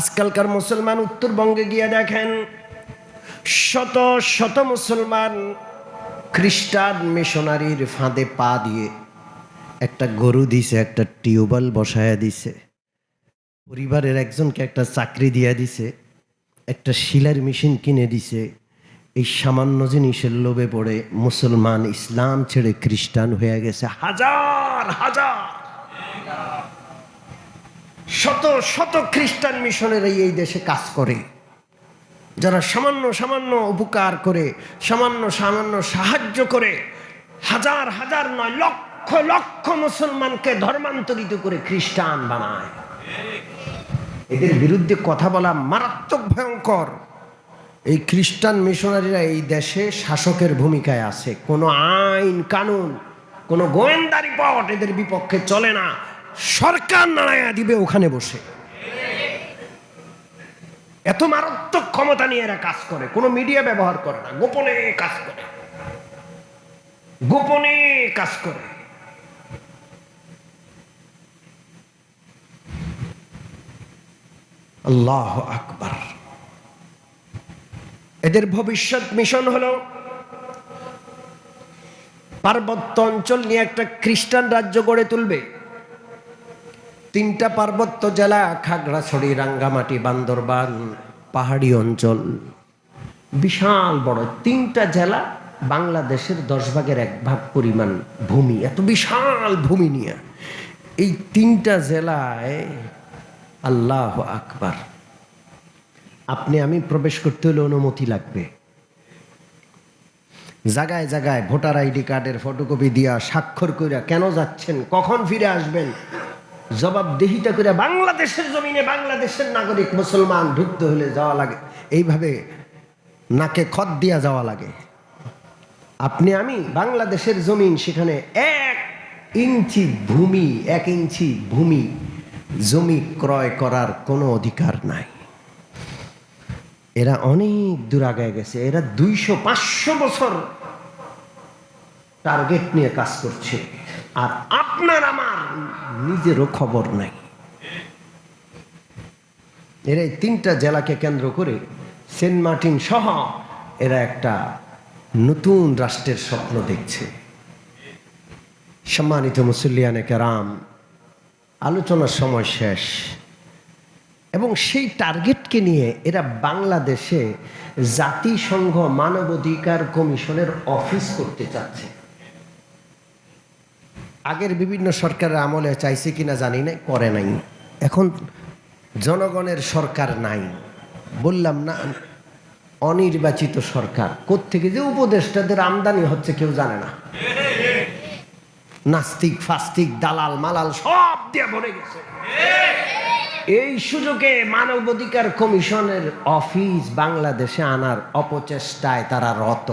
আজকালকার মুসলমান উত্তরবঙ্গে গিয়ে দেখেন, শত শত মুসলমান খ্রিস্টান মিশনারির ফাঁদে পা দিয়ে একটা গরু দিছে, একটা টিউবওয়েল বসায়া দিছে, পরিবারের একজনকে একটা চাকরি দিয়া দিছে, একটা শিলার মেশিন কিনে দিছে, এই সামান্য জিনিসের লোভে পড়ে মুসলমান ইসলাম ছেড়ে খ্রিস্টান হয়ে গেছে, হাজার হাজার। শত শত খ্রিস্টান মিশনের এই দেশে কাজ করে। যারা সামান্য সামান্য উপকার করে, সামান্য সামান্য সাহায্য করে, হাজার হাজার নয়, লক্ষ লক্ষ মুসলমানকে ধর্মান্তরিত করে খ্রিস্টান বানায়। এদের বিরুদ্ধে কথা বলা মারাত্মক ভয়ঙ্কর। এই খ্রিস্টান মিশনারিরা এই দেশে শাসকের ভূমিকায় আছে। কোনো আইন, কানুন, কোনো গোয়েন্দা রিপোর্ট এদের বিপক্ষে চলে না। সরকার নাড়াইয়া দিবে ওখানে বসে। এত মারাত্মক ক্ষমতা নিয়ে এরা কাজ করে। কোনো মিডিয়া ব্যবহার করে না, গোপনে কাজ করে। গোপনে কাজ করে। আল্লাহ আকবার। এদের ভবিষ্যৎ মিশন হলো পার্বত্য অঞ্চল নিয়ে একটা খ্রিস্টান রাজ্য গড়ে তুলবে। তিনটা পার্বত্য জেলা, খাগড়াছড়ি, রাঙ্গামাটি, বান্দরবান, পাহাড়ি অঞ্চল। বিশাল বড় তিনটা জেলা বাংলাদেশের দশ ভাগের এক ভাগ পরিমাণ ভূমি। এত বিশাল ভূমি নিয়ে। এই তিনটা জেলায় আল্লাহ আকবার। আপনি আমি প্রবেশ করতে হলে অনুমতি লাগবে। জায়গায় জায়গায় ভোটার আইডি কার্ডের ফটোকপি দিয়া স্বাক্ষর করিয়া কেন যাচ্ছেন? কখন ফিরে আসবেন? জবাবদিহিতা করে বাংলাদেশের জমিনে বাংলাদেশের নাগরিক মুসলমান ঢুকতে হলে যাওয়া লাগে। এইভাবে নাকে খত দিয়া যাওয়া লাগে। আপনি আমি বাংলাদেশের জমিন সেখানে এক ইঞ্চি ভূমি, এক ইঞ্চি ভূমি জমি ক্রয় করার কোনো অধিকার নাই। এরা অনেক দূর আগায় গেছে। এরা দুইশো পাঁচশো বছর টার্গেট নিয়ে কাজ করছে। আর আপনার আমার নিজেরও খবর নাই। এরা তিনটা জেলাকে কেন্দ্র করে সেন্ট মার্টিন সহ এরা একটা নতুন রাষ্ট্রের স্বপ্ন দেখছে। সম্মানিত মুসল্লিয়ানে কেরাম, আলোচনার সময় শেষ। এবং সেই টার্গেটকে নিয়ে এরা বাংলাদেশে জাতিসংঘ মানবাধিকার কমিশনের অফিস করতে চাচ্ছে। আগের বিভিন্ন সরকারের আমলে চাইছে কিনা জানি না করে নাই। এখন জনগণের সরকার নাই। বললাম না, অনির্বাচিত সরকার। কোত্থেকে যে উপদেষ্টাদের আমদানি হচ্ছে কেউ জানে না। নাস্তিক, ফাস্তিক, দালাল, মালাল সব দিয়ে ভরে গেছে। এই সুযোগে মানবাধিকার কমিশনের অফিস বাংলাদেশে আনার অপচেষ্টায় তারা রত।